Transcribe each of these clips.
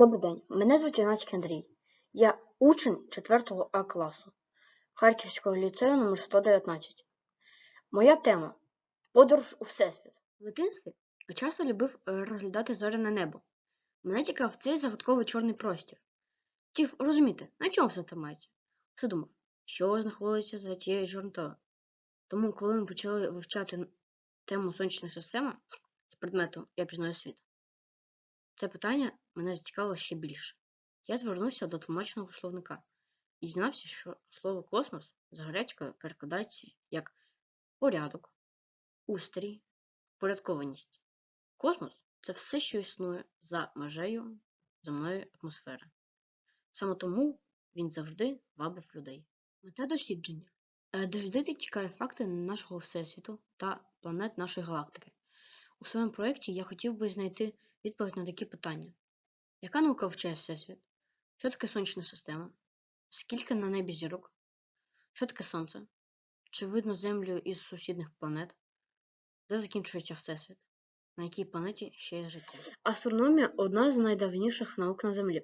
Добрий день, мене звуть Янацький Андрій. Я учень 4 А класу Харківського ліцею номер 119. Моя тема подорож у Всесвіт. В дитинстві я часто любив е, розглядати зоряне небо. Мене цікав цей загадковий чорний простір. Хотів розуміти, на чому все тримається. Все думав, що знаходиться за тією чорнотою. Тому, коли ми почали вивчати тему сонячна система з предмету Я пізнаю світ, це питання мене зацікавило ще більше. Я звернувся до тлумачного словника і дізнався, що слово космос з грецькою перекладається як порядок, устрій, порядкованість. Космос це все, що існує за межею земної атмосфери. Саме тому він завжди вабив людей. Мета дослідження Е, дослідити цікаві факти нашого Всесвіту та планет нашої галактики. У своєму проєкті я хотів би знайти відповідь на такі питання. Яка наука вчає Всесвіт? Що таке сонячна система? Скільки на небі зірок? Що таке Сонце? Чи видно Землю із сусідних планет? Де закінчується Всесвіт? На якій планеті ще є життя? Астрономія одна з найдавніших наук на Землі.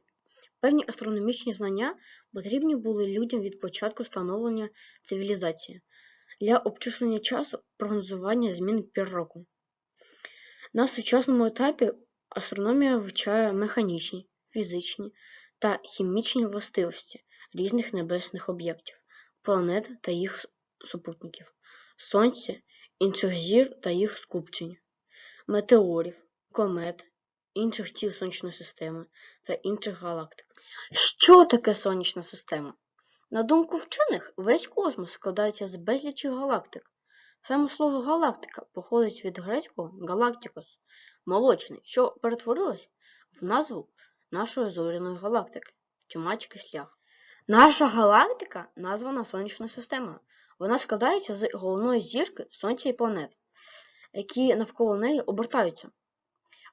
Певні астрономічні знання потрібні були людям від початку становлення цивілізації для обчислення часу прогнозування змін пір року. На сучасному етапі астрономія вивчає механічні, фізичні та хімічні властивості різних небесних об'єктів, планет та їх супутників, сонця, інших зір та їх скупчень, метеорів, комет, інших тіл сонячної системи та інших галактик. Що таке сонячна система? На думку вчених, весь космос складається з безлічі галактик. Саме слово галактика походить від грецького галактикос молочний, що перетворилось в назву нашої зоряної галактики Чумацький шлях. Наша галактика названа сонячною системою. Вона складається з головної зірки Сонця і планет, які навколо неї обертаються,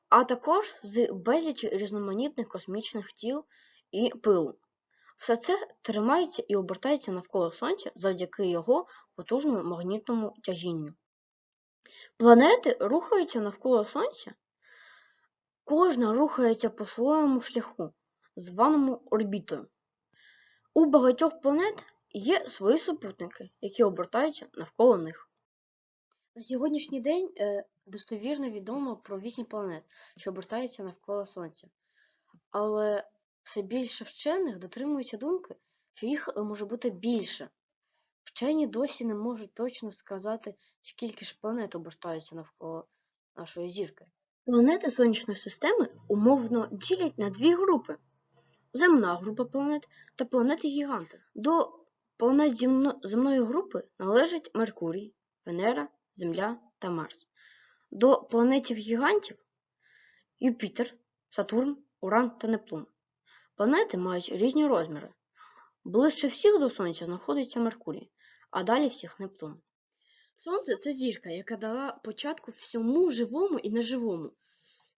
а також з безлічі різноманітних космічних тіл і пилу. Все це тримається і обертається навколо Сонця завдяки його потужному магнітному тяжінню. Планети рухаються навколо Сонця, кожна рухається по своєму шляху, званому орбітою. У багатьох планет є свої супутники, які обертаються навколо них. На сьогоднішній день е, достовірно відомо про вісім планет, що обертаються навколо Сонця. Але все більше вчених дотримуються думки, що їх е, може бути більше. Вчені досі не можуть точно сказати, скільки ж планет обертаються навколо нашої зірки. Планети Сонячної системи умовно ділять на дві групи: земна група планет та планети-гіганти. До планет земно- земної групи належать Меркурій, Венера, Земля та Марс. До планетів-гігантів Юпітер, Сатурн, Уран та Нептун. Планети мають різні розміри. Ближче всіх до Сонця знаходиться Меркурій, а далі всіх Нептун. Сонце це зірка, яка дала початку всьому живому і неживому,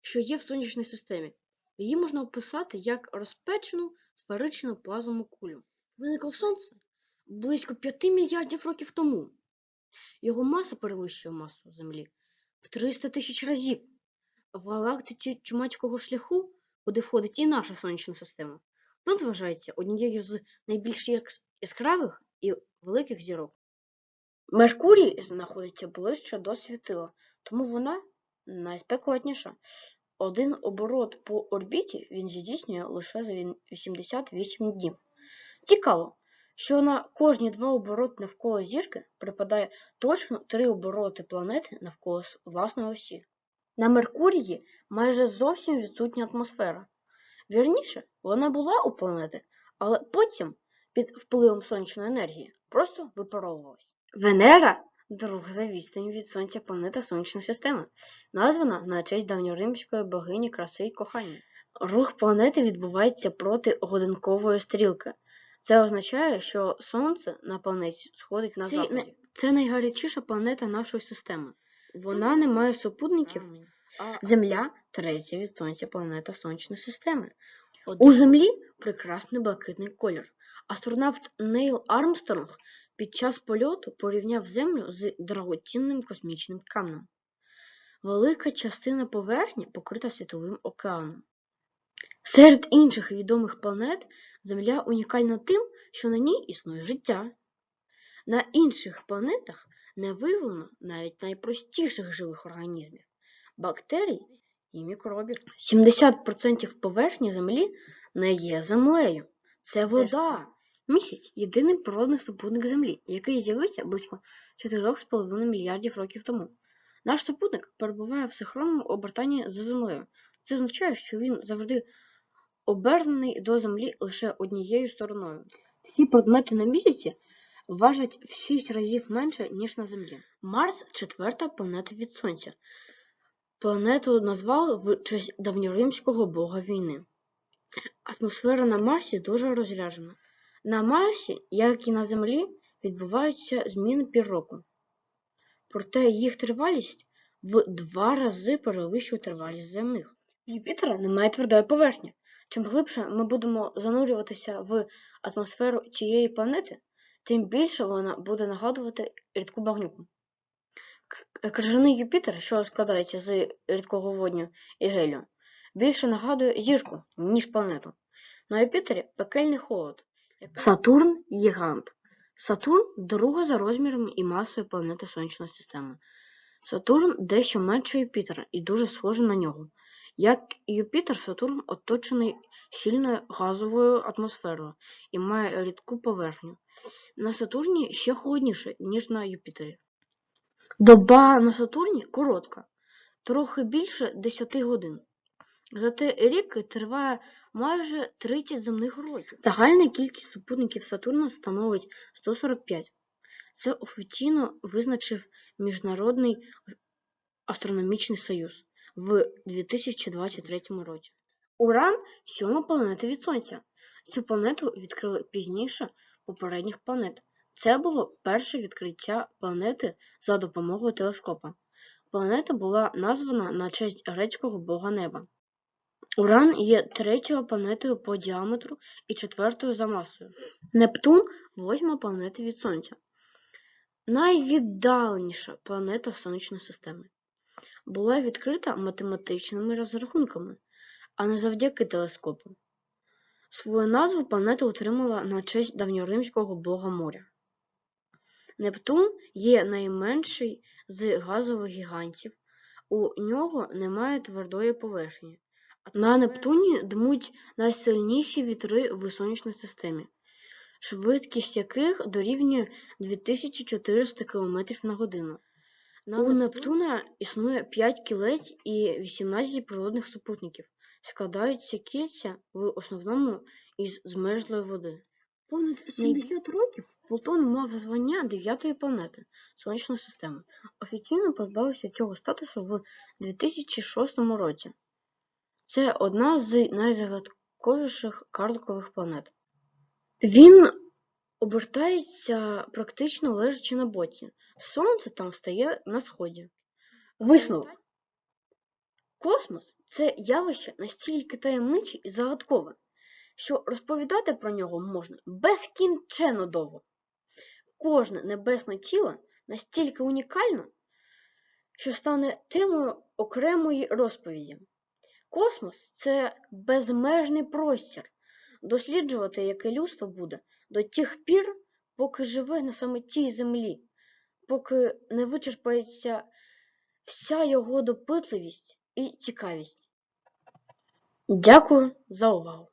що є в сонячній системі. Її можна описати як розпечену сферичну плазмову кулю. Виникло Сонце близько 5 мільярдів років тому. Його маса перевищує масу Землі в 300 тисяч разів. В галактиці Чумацького шляху, куди входить і наша сонячна система, Сонце вважається однією з найбільш яскравих і великих зірок. Меркурій знаходиться ближче до світила, тому вона найспекотніша. Один оборот по орбіті він здійснює лише за 88 днів. Цікаво, що на кожні два обороти навколо зірки припадає точно три обороти планети навколо власної осі. На Меркурії майже зовсім відсутня атмосфера. Вірніше, вона була у планети, але потім під впливом сонячної енергії просто випаровувалась. Венера друга за відстанню від Сонця планета Сонячної системи, названа на честь давньоримської богині краси й кохання. Рух планети відбувається проти годинкової стрілки. Це означає, що Сонце на планеті сходить на Це заході. най- Це найгарячіша планета нашої системи. Вона не має супутників. А, Земля третя від Сонця планета Сонячної системи. У Землі прекрасний блакитний колір. Астронавт Нейл Армстронг під час польоту порівняв Землю з дорогоцінним космічним камнем. Велика частина поверхні покрита світовим океаном. Серед інших відомих планет Земля унікальна тим, що на ній існує життя. На інших планетах не виявлено навіть найпростіших живих організмів бактерій і мікробів. 70% поверхні Землі не є землею. Це вода. Місяць єдиний природний супутник Землі, який з'явився близько 4,5 мільярдів років тому. Наш супутник перебуває в синхронному обертанні за Землею. Це означає, що він завжди обернений до Землі лише однією стороною. Всі предмети на місяці важать в 6 разів менше, ніж на Землі. Марс четверта планета від Сонця. Планету назвали в честь давньоримського бога війни. Атмосфера на Марсі дуже розряджена. На Марсі, як і на Землі, відбуваються зміни півроку. Проте їх тривалість в два рази перевищує тривалість земних. Юпітера немає твердої поверхні. Чим глибше ми будемо занурюватися в атмосферу цієї планети, тим більше вона буде нагадувати рідку багнюку. Крижаний Юпітер, що складається з рідкого водню і гелію, більше нагадує зірку, ніж планету. На Юпітері пекельний холод. Сатурн гігант. Сатурн друга за розмірами і масою планети Сонячної системи. Сатурн дещо менше Юпітера і дуже схожий на нього. Як і Юпітер, Сатурн оточений щільною газовою атмосферою і має рідку поверхню. На Сатурні ще холодніше, ніж на Юпітері. Доба на Сатурні коротка, трохи більше 10 годин. Зате рік триває майже 30 земних років. Загальна кількість супутників Сатурна становить 145. Це офіційно визначив Міжнародний астрономічний союз в 2023 році. Уран сьома планета від Сонця. Цю планету відкрили пізніше попередніх планет. Це було перше відкриття планети за допомогою телескопа. Планета була названа на честь грецького бога неба. Уран є третьою планетою по діаметру і четвертою за масою. Нептун восьма планета від Сонця. Найвіддаленіша планета Сонячної системи. Була відкрита математичними розрахунками, а не завдяки телескопу. Свою назву планета отримала на честь давньоримського бога моря. Нептун є найменший з газових гігантів. У нього немає твердої поверхні. На Нептуні дмуть найсильніші вітри в сонячній системі, швидкість яких дорівнює 2400 км на годину. У Нептуна існує 5 кілець і 18 природних супутників. Складаються кільця в основному із змерзлої води. Понад 70 років Плутон мав звання дев'ятої планети Сонячної системи. Офіційно позбавився цього статусу в 2006 році. Це одна з найзагадковіших карликових планет. Він обертається практично лежачи на боці. Сонце там встає на сході. Висновок. Космос це явище настільки таємниче і загадкове, що розповідати про нього можна безкінченно довго. Кожне небесне тіло настільки унікально, що стане темою окремої розповіді. Космос це безмежний простір, досліджувати яке людство буде до тих пір, поки живе на саме тій землі, поки не вичерпається вся його допитливість і цікавість. Дякую за увагу!